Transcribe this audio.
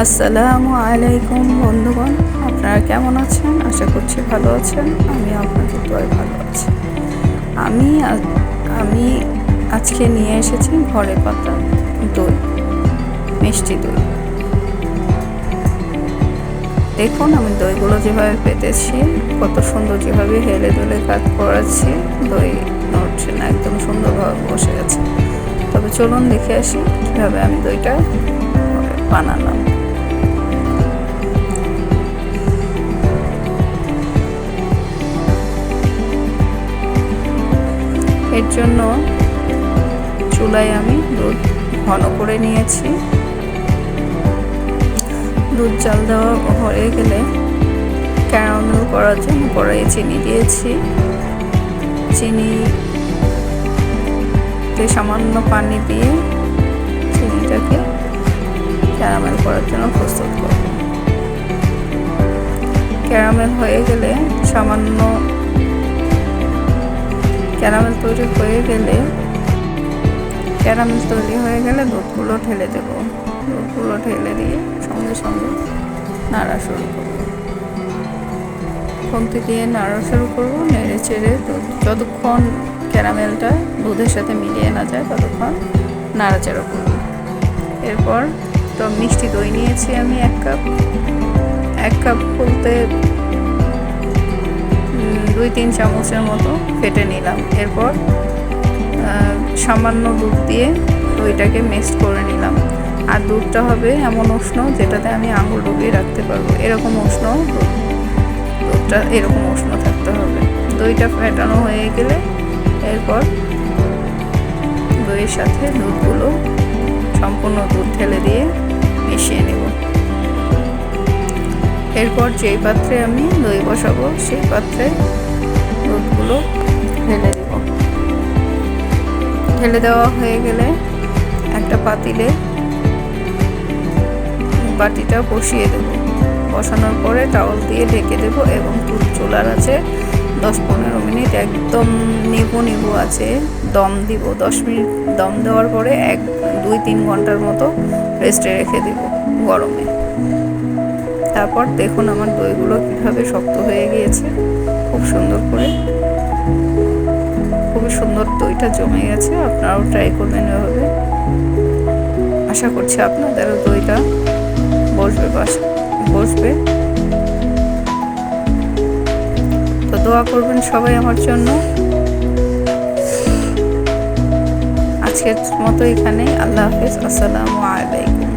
আসসালামু আলাইকুম বন্ধুগণ, আপনারা কেমন আছেন? আশা করছি ভালো আছেন আমি আপনাদের দোয়ায় ভালো আছি। আমি আমি আজকে নিয়ে এসেছি ঘরে পাতা দই, মিষ্টি দই। দেখুন আমি দইগুলো যেভাবে পেতেছি, কত সুন্দর যেভাবে হেলে দুলে কাজ করাচ্ছি দই নড়ছে না, একদম সুন্দরভাবে বসে গেছে। তবে চলুন দেখে আসি কীভাবে আমি দইটা বানালাম। এর জন্য চুলায় আমি দুধ ঘন করে নিয়েছি। দুধ জাল দেওয়া হয়ে গেলে ক্যারামেল করার জন্য কড়াইয়ে চিনি দিয়েছি। চিনিতে সামান্য পানি দিয়ে চিনিটাকে ক্যারামেল করার জন্য প্রস্তুত করব। ক্যারামেল হয়ে গেলে সামান্য ক্যারামেল তৈরি হয়ে গেলে ক্যারামেল তৈরি হয়ে গেলে দুধগুলো ঢেলে দেব। দুধগুলো ঢেলে দিয়ে সঙ্গে সঙ্গে নাড়া শুরু করব। খুন্তি দিয়ে নাড়া শুরু করব নেড়ে চেড়ে যতক্ষণ ক্যারামেলটা দুধের সাথে মিলিয়ে না যায় ততক্ষণ নাড়াচাড়া করব। এরপর তো মিষ্টি দই নিয়েছি আমি এক কাপ। এক কাপ উম, দুই তিন চামচের মতো ফেটে নিলাম। এরপর সামান্য দুধ দিয়ে দইটাকে মিক্সড করে নিলাম। আর দুধটা হবে এমন উষ্ণ যেটাতে আমি আঙুল ডুবিয়ে রাখতে পারব। এরকম উষ্ণ দুধটা, এরকম উষ্ণ থাকতে হবে। দইটা ফেটানো হয়ে গেলে এরপর দইয়ের সাথে দুধগুলো সম্পূর্ণ দুধ ঢেলে দিয়ে মিশিয়ে নেব। এরপর যেই পাত্রে আমি দই বসাবো, সেই পাত্রে ঢেলে দেওয়া হয়ে গেলে একটা পাতিলে বাটিটা বসিয়ে দেব। বসানোর পরে টাওয়াল দিয়ে ঢেকে দেব এবং চুলার আছে দশ পনেরো মিনিট একদম নিবু নিবু আছে, দম দিব। দশ মিনিট দম দেওয়ার পরে এক, দুই, তিন ঘণ্টার মতো রেস্টে রেখে দেব গরমে। তারপর দেখুন আমার দইগুলো কীভাবে শক্ত হয়ে গিয়েছে, খুব সুন্দর করে সুন্দর দইটা জমে গেছে, আপনারাও ট্রাই করবেন এভাবে। আশা করছি আপনাদেরও দইটা বসবে বাস বসবে। তো দোয়া করবেন সবাই আমার জন্য। আজকের মতো এখানে আল্লাহ হাফিজ, আসসালামু আলাইকুম।